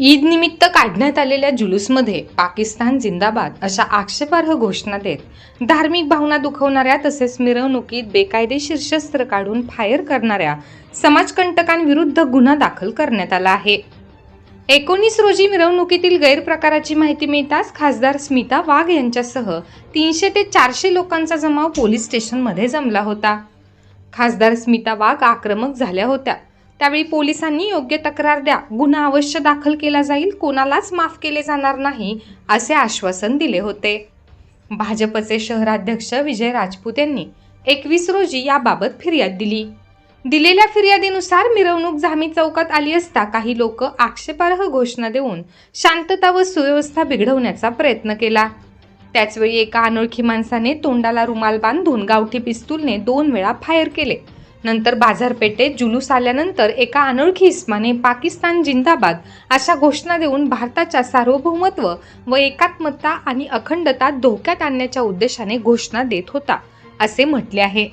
ईद निमित्त काढण्यात आलेल्या जुलूसमध्ये पाकिस्तान जिंदाबाद अशा आक्षेपार्ह घोषणा देत धार्मिक भावना दुखवणाऱ्या तसेच मिरवणुकीत बेकायदेशीर शस्त्र काढून फायर करणाऱ्या समाजकंटकांविरुद्ध गुन्हा दाखल करण्यात आला आहे. एकोणीस रोजी मिरवणुकीतील गैरप्रकाराची माहिती मिळताच खासदार स्मिता वाघ यांच्यासह तीनशे ते चारशे लोकांचा जमाव पोलीस स्टेशनमध्ये जमला होता. खासदार स्मिता वाघ आक्रमक झाल्या होत्या. त्यावेळी पोलिसांनी योग्य तक्रार द्या. गुन्हा अवश्य दाखल केला जाईल. कोणालाच माफ केले जाणार नाही असे आश्वासन दिले होते. भाजपचे शहराध्यक्ष विजय राजपूत यांनी एकवीस रोजी याबाबत फिर्याद दिली. दिलेल्या फिर्यादीनुसार मिरवणूक जामी चौकात आली असता काही लोक आक्षेपार्ह घोषणा देऊन शांतता व सुव्यवस्था बिघडवण्याचा प्रयत्न केला. त्याचवेळी एका अनोळखी माणसाने तोंडाला रुमाल बांधून गावठी पिस्तूलने दोन वेळा फायर केले. नंतर बाजारपेठेत जुलूस आल्यानंतर एका अनोळखी इस्माने पाकिस्तान जिंदाबाद अशा घोषणा देऊन भारताच्या सार्वभौमत्व व एकात्मता आणि अखंडता धोक्यात आणण्याच्या उद्देशाने घोषणा देत होता असे म्हटले आहे.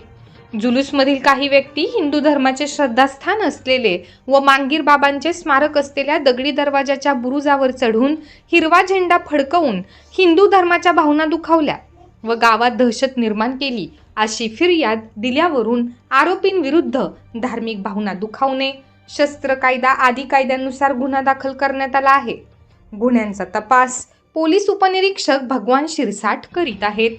जुलूसमधील काही व्यक्ती हिंदू धर्माचे श्रद्धास्थान असलेले व मांगीर बाबांचे स्मारक असलेल्या दगडी दरवाजाच्या बुरुजावर चढून हिरवा झेंडा फडकवून हिंदू धर्माच्या भावना दुखावल्या व गावात दहशत निर्माण केली अशी फिर्याद दिल्यावरून आरोपींविरुद्ध धार्मिक भावना दुखावणे शस्त्र कायदा आदी कायद्यानुसार गुन्हा दाखल करण्यात आला आहे. गुन्ह्यांचा तपास पोलीस उपनिरीक्षक भगवान शिरसाट करीत आहेत.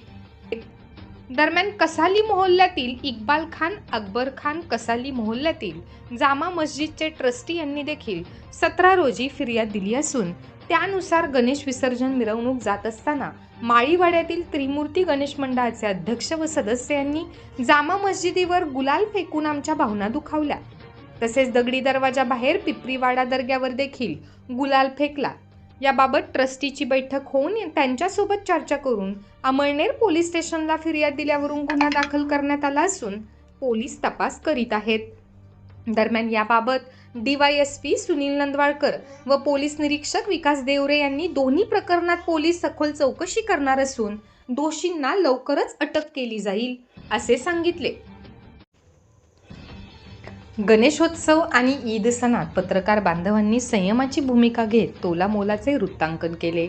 दरम्यान कसाली मोहल्ल्यातील इक्बाल खान अकबर खान कसाली मोहल्ल्यातील जामा मस्जिदचे ट्रस्टी यांनी देखील सतरा रोजी फिर्याद दिली असून त्यानुसार गणेश विसर्जन मिरवणूक जात असताना माळीवाड्यातील त्रिमूर्ती गणेश मंडळाचे अध्यक्ष व सदस्य यांनी जामा मस्जिदीवर गुलाल फेकून आमच्या भावना दुखावल्या. तसेच दगडी दरवाजा बाहेर पिपरीवाडा दर्ग्यावर देखील गुलाल फेकला. याबाबत ट्रस्टीची बैठक होऊन त्यांच्यासोबत चर्चा करून अमळनेर पोलीस स्टेशनला फिर्याद दिल्यावरून गुन्हा दाखल करण्यात आला असून पोलीस तपास करीत आहेत. दरम्यान याबाबत डीवायएसपी सुनील नंदवाळकर व पोलीस निरीक्षक विकास देवरे यांनी दोन्ही प्रकरणात पोलीस सखोल चौकशी करणार असून दोषींना लवकरच अटक केली जाईल असे सांगितले. गणेशोत्सव आणि ईद सणात पत्रकार बांधवांनी संयमाची भूमिका घेत तोला मोलाचे वृत्तांकन केले.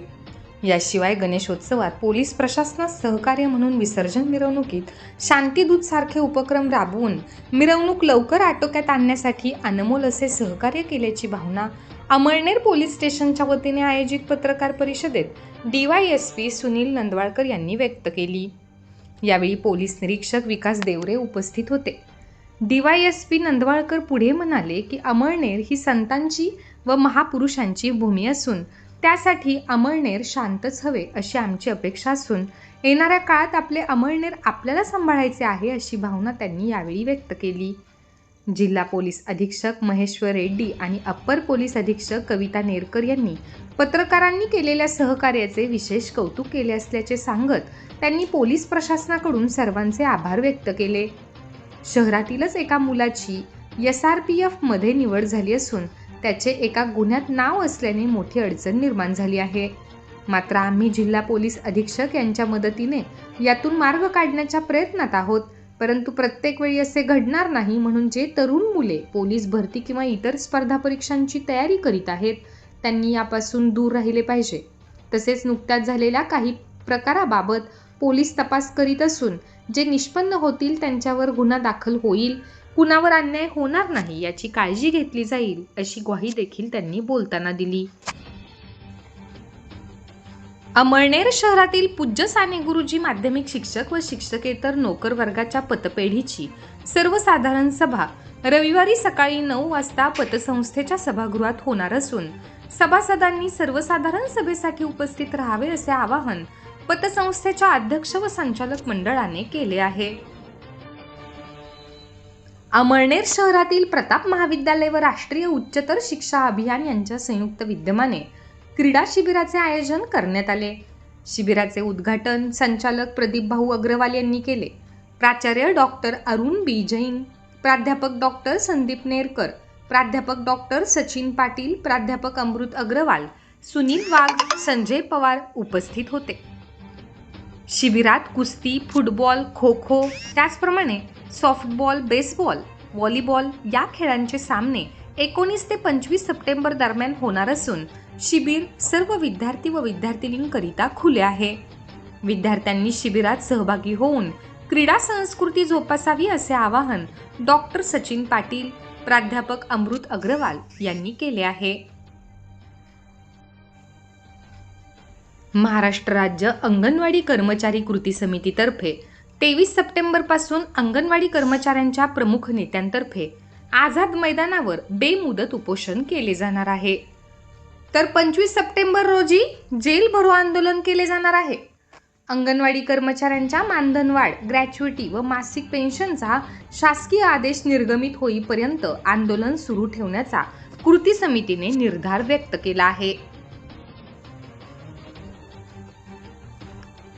याशिवाय गणेशोत्सवात पोलीस प्रशासनास सहकार्य म्हणून विसर्जन मिरवणुकीत शांतीदूतसारखे उपक्रम राबवून मिरवणूक लवकर आटोक्यात आणण्यासाठी अनमोल असे सहकार्य केल्याची भावना अमळनेर पोलीस स्टेशनच्या वतीने आयोजित पत्रकार परिषदेत डीवायएसपी सुनील नंदवाळकर यांनी व्यक्त केली. यावेळी पोलीस निरीक्षक विकास देवरे उपस्थित होते. डीवायएसपी नंदवाळकर पुढे म्हणाले की अमळनेर ही संतांची व महापुरुषांची भूमी असून त्यासाठी अमळनेर शांतच हवे अशी आमची अपेक्षा असून येणाऱ्या काळात आपले अमळनेर आपल्याला सांभाळायचे आहे अशी भावना त्यांनी यावेळी व्यक्त केली. जिल्हा पोलीस अधीक्षक महेश्वर रेड्डी आणि अप्पर पोलीस अधीक्षक कविता नेरकर यांनी पत्रकारांनी केलेल्या सहकार्याचे विशेष कौतुक केले असल्याचे सांगत त्यांनी पोलीस प्रशासनाकडून सर्वांचे आभार व्यक्त केले. शहरातीलच एका मुलाची एस आर पी एफमध्ये निवड झाली असून त्याचे एका गुन्ह्यात नाव असल्याने मोठी अडचण निर्माण झाली आहे. मात्र आम्ही जिल्हा पोलीस अधीक्षक यांच्या मदतीने यातून मार्ग काढण्याच्या प्रयत्नात आहोत. परंतु प्रत्येक वेळी असे घडणार नाही म्हणून जे तरुण मुले पोलीस भरती किंवा इतर स्पर्धा परीक्षांची तयारी करीत आहेत त्यांनी यापासून दूर राहिले पाहिजे. तसेच नुकत्याच झालेल्या काही प्रकाराबाबत पोलीस तपास करीत असून जे निष्पन्न होतील त्यांच्यावर गुन्हा दाखल होईल. कुणावर अन्याय होणार नाही याची काळजी घेतली जाईल अशी ग्वाही देखील त्यांनी बोलताना दिली. अमळनेर शहरातील पूज्य साने गुरुजी माध्यमिक शिक्षक व शिक्षकेतर नोकर वर्गाच्या पतपेढीची सर्वसाधारण सभा रविवारी सकाळी नऊ वाजता पतसंस्थेच्या सभागृहात होणार असून सभासदांनी सर्वसाधारण सभेसाठी उपस्थित राहावे असे आवाहन पतसंस्थेच्या अध्यक्ष व संचालक मंडळाने केले आहे. अमळनेर शहरातील प्रताप महाविद्यालय व राष्ट्रीय उच्चतर शिक्षा अभियान यांच्या संयुक्त विद्यमाने क्रीडा शिबिराचे आयोजन करण्यात आले. शिबिराचे उद्घाटन संचालक प्रदीप भाऊ अग्रवाल यांनी केले. प्राचार्य डॉक्टर अरुण बी. जैन प्राध्यापक डॉक्टर संदीप नेरकर प्राध्यापक डॉक्टर सचिन पाटील प्राध्यापक अमृत अग्रवाल सुनील वाघ संजय पवार उपस्थित होते. शिबिरात कुस्ती फुटबॉल खो खो त्याचप्रमाणे सॉफ्टबॉल बेसबॉल व्हॉलीबॉल या खेळांचे सामने एकोणीस ते पंचवीस सप्टेंबर दरम्यान होणार असून शिबिर सर्व विद्यार्थी व विद्यार्थिनींकरिता खुले आहे. विद्यार्थ्यांनी शिबिरात सहभागी होऊन क्रीडा संस्कृती जोपासावी असे आवाहन डॉक्टर सचिन पाटील प्राध्यापक अमृत अग्रवाल यांनी केले आहे. महाराष्ट्र राज्य अंगणवाडी कर्मचारी कृती समितीतर्फे तेवीस सप्टेंबरपासून अंगणवाडी कर्मचाऱ्यांच्या प्रमुख नेत्यांतर्फे आझाद मैदानावर बेमुदत उपोषण केले जाणार आहे. तर पंचवीस सप्टेंबर रोजी जेल भरो आंदोलन केले जाणार आहे. अंगणवाडी कर्मचाऱ्यांच्या मानधनवाढ ग्रॅच्युइटी व मासिक पेन्शनचा शासकीय आदेश निर्गमित होईपर्यंत आंदोलन सुरू ठेवण्याचा कृती समितीने निर्धार व्यक्त केला आहे.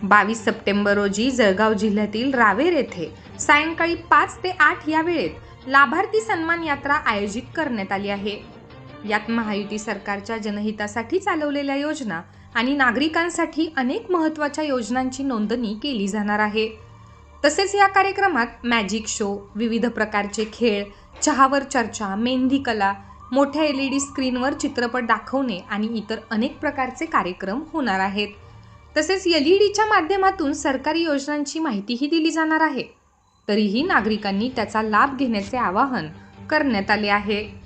बावीस सप्टेंबर रोजी जळगाव जिल्ह्यातील रावेर येथे सायंकाळी पाच ते आठ या वेळेत लाभार्थी सन्मान यात्रा आयोजित करण्यात आली आहे. यात महायुती सरकारच्या जनहितासाठी चालवलेल्या योजना आणि नागरिकांसाठी अनेक महत्त्वाच्या योजनांची नोंदणी केली जाणार आहे. तसेच या कार्यक्रमात मॅजिक शो विविध प्रकारचे खेळ चहावर चर्चा मेहंदी कला मोठ्या एल ई डी स्क्रीनवर चित्रपट दाखवणे आणि इतर अनेक प्रकारचे कार्यक्रम होणार आहेत. तसेच एल ई डीच्या माध्यमातून सरकारी योजनांची माहितीही दिली जाणार आहे. तरीही नागरिकांनी त्याचा लाभ घेण्याचे आवाहन करण्यात आले आहे.